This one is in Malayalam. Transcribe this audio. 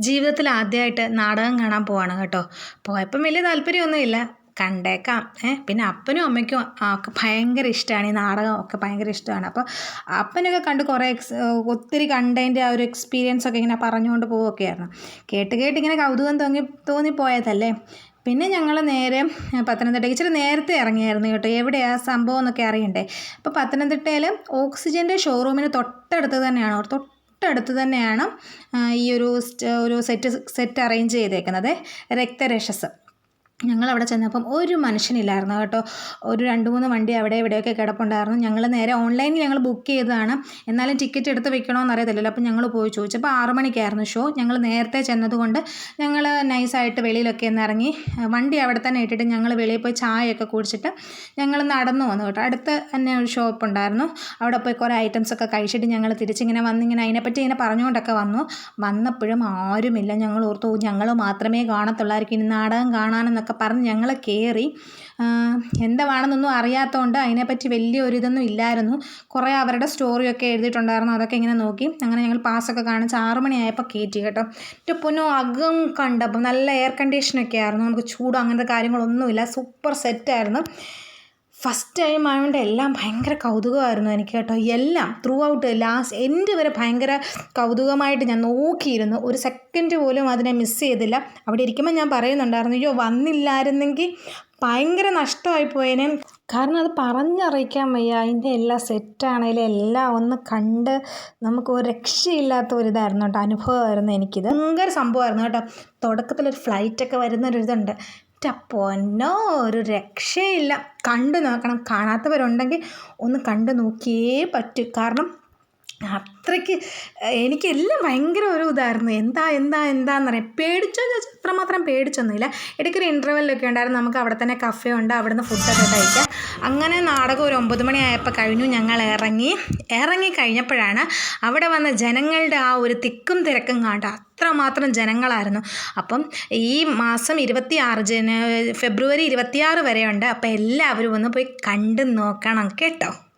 ജീവിതത്തിൽ ആദ്യമായിട്ട് നാടകം കാണാൻ പോവാണ് കേട്ടോ. പോയപ്പം വലിയ താല്പര്യമൊന്നുമില്ല. കണ്ടേക്കാം. ഏ പിന്നെ അപ്പനും അമ്മയ്ക്കും ഒക്കെ ഭയങ്കര ഇഷ്ടമാണ് ഈ നാടകം ഒക്കെ ഭയങ്കര ഇഷ്ടമാണ് അപ്പോൾ അപ്പനൊക്കെ കണ്ട് കുറേ എക്സ് ഒത്തിരി കണ്ടതിന്റെ ആ ഒരു എക്സ്പീരിയൻസ് ഒക്കെ ഇങ്ങനെ പറഞ്ഞുകൊണ്ട് പോവുകയൊക്കെയായിരുന്നു കേട്ട് കേട്ട് ഇങ്ങനെ കൗതുകം തോന്നി തോന്നിപ്പോയതല്ലേ? പിന്നെ ഞങ്ങൾ നേരെ പത്തനംതിട്ടയ്ക്ക് ഇച്ചിരി നേരത്തെ ഇറങ്ങിയായിരുന്നു കേട്ടോ. എവിടെയാണ് സംഭവം എന്നൊക്കെ അറിയണ്ടേ? അപ്പോൾ പത്തനംതിട്ടയിൽ ഓക്സിജന്റെ ഷോറൂമിന് തൊട്ടടുത്ത് തന്നെയാണ്. തൊട്ടടുത്ത് തന്നെയാണ് ഈ ഒരു ഒരു സെറ്റ് സെറ്റ് അറേഞ്ച് ചെയ്തേക്കുന്നത്. രക്തരക്ഷസ്. ഞങ്ങളവിടെ ചെന്നപ്പം ഒരു മനുഷ്യനില്ലായിരുന്നു കേട്ടോ. ഒരു രണ്ട് മൂന്ന് വണ്ടി അവിടെ ഇവിടെയൊക്കെ കിടപ്പുണ്ടായിരുന്നു. ഞങ്ങൾ നേരെ ഓൺലൈനിൽ ഞങ്ങൾ ബുക്ക് ചെയ്തതാണ്. എന്നാലും ടിക്കറ്റ് എടുത്ത് വെക്കണമെന്ന് അറിയത്തില്ലല്ലോ. അപ്പം ഞങ്ങൾ പോയി ചോദിച്ചപ്പോൾ ആറ് മണിക്കായിരുന്നു ഷോ ഞങ്ങൾ നേരത്തെ ചെന്നതുകൊണ്ട് ഞങ്ങൾ നൈസായിട്ട് വെളിയിലൊക്കെ ഒന്ന് ഇറങ്ങി. വണ്ടി അവിടെ തന്നെ ഇട്ടിട്ട് ഞങ്ങൾ വെളിയിൽ പോയി ചായയൊക്കെ കുടിച്ചിട്ട് ഞങ്ങൾ നടന്നു വന്നു കേട്ടോ. അടുത്ത് തന്നെ ഒരു ഷോപ്പ് ഉണ്ടായിരുന്നു. അവിടെ പോയി കുറേ ഐറ്റംസ് ഒക്കെ കഴിച്ചിട്ട് ഞങ്ങൾ തിരിച്ചിങ്ങനെ വന്നിങ്ങനെ അതിനെപ്പറ്റി ഇങ്ങനെ പറഞ്ഞുകൊണ്ടൊക്കെ വന്നു. വന്നപ്പോഴും ആരുമില്ല. ഞങ്ങൾ ഓർത്തു ഞങ്ങൾ മാത്രമേ കാണത്തുള്ളായിരിക്കും. ഇനി നാടകം കാണാനെന്നൊക്കെ എന്നൊക്കെ പറഞ്ഞ് ഞങ്ങൾ കയറി എന്താണെന്നൊന്നും അറിയാത്തതുകൊണ്ട് അതിനെപ്പറ്റി വലിയ ഒരു ഇതൊന്നും ഇല്ലായിരുന്നു. കുറേ അവരുടെ സ്റ്റോറിയൊക്കെ എഴുതിയിട്ടുണ്ടായിരുന്നു. അതൊക്കെ ഇങ്ങനെ നോക്കി. അങ്ങനെ ഞങ്ങൾ പാസ്സൊക്കെ കാണിച്ച് ആറ് മണിയായപ്പോൾ കയറ്റി കേട്ടോ. എന്റെ പൊന്നു അകം കണ്ടപ്പോൾ നല്ല എയർ കണ്ടീഷനൊക്കെ ആയിരുന്നു. നമുക്ക് ചൂടോ അങ്ങനത്തെ കാര്യങ്ങളൊന്നുമില്ല. സൂപ്പർ സെറ്റായിരുന്നു ഫസ്റ്റ് ടൈം ആയതുകൊണ്ട് എല്ലാം ഭയങ്കര കൗതുകമായിരുന്നു എനിക്ക് കേട്ടോ. എല്ലാം ത്രൂ ഔട്ട് ലാസ്റ്റ് എന്റെ വരെ ഭയങ്കര കൗതുകമായിട്ട് ഞാൻ നോക്കിയിരുന്നു. ഒരു സെക്കൻഡ് പോലും അതിനെ മിസ് ചെയ്തില്ല. അവിടെ ഇരിക്കുമ്പോൾ ഞാൻ പറയുന്നുണ്ടായിരുന്നു അയ്യോ വന്നില്ലായിരുന്നെങ്കിൽ ഭയങ്കര നഷ്ടമായി പോയേനെ. കാരണം അത് പറഞ്ഞറിയിക്കാൻ വയ്യ. അതിന്റെ എല്ലാം സെറ്റാണേലും എല്ലാം ഒന്ന് കണ്ട് നമുക്ക് ഒരു രക്ഷയില്ലാത്ത ഒരു ഇതായിരുന്നു കേട്ടോ. അനുഭവമായിരുന്നു എനിക്കിത്. ഭയങ്കര സംഭവമായിരുന്നു കേട്ടോ. തുടക്കത്തിൽ തുടക്കത്തിലൊരു ഫ്ലൈറ്റൊക്കെ വരുന്നൊരിതുണ്ട്. എന്റെ ഒരു രക്ഷയില്ല. കണ്ടു നോക്കണം. കാണാത്തവരുണ്ടെങ്കിൽ ഒന്ന് കണ്ടു നോക്കിയേ പറ്റൂ. കാരണം അത്രയ്ക്ക് എനിക്കെല്ലാം ഭയങ്കര ഒരു ഇതായിരുന്നു. എന്താ എന്താ എന്താന്ന് പറയാം പേടിച്ചോ ചോദിച്ചാൽ അത്രമാത്രം പേടിച്ചൊന്നുമില്ല. ഇടയ്ക്കൊരു ഇന്റർവെല്ലൊക്കെ ഉണ്ടായിരുന്നു. നമുക്ക് അവിടെ തന്നെ കഫേ ഉണ്ട് അവിടെ നിന്ന് ഫുഡൊക്കെ കഴിക്കാം. അങ്ങനെ നാടകം ഒരു ഒമ്പത് മണിയായപ്പോൾ കഴിഞ്ഞു ഞങ്ങൾ ഇറങ്ങി. ഇറങ്ങി കഴിഞ്ഞപ്പോഴാണ് അവിടെ വന്ന ജനങ്ങളുടെ ആ ഒരു തിക്കും തിരക്കും കാണ്ട അത്രമാത്രം ജനങ്ങളായിരുന്നു. അപ്പം ഈ മാസം ഇരുപത്തി ആറ് ജന ഫെബ്രുവരി ഇരുപത്തിയാറ് വരെയുണ്ട്. അപ്പോൾ എല്ലാവരും ഒന്ന് പോയി കണ്ടു നോക്കണം കേട്ടോ.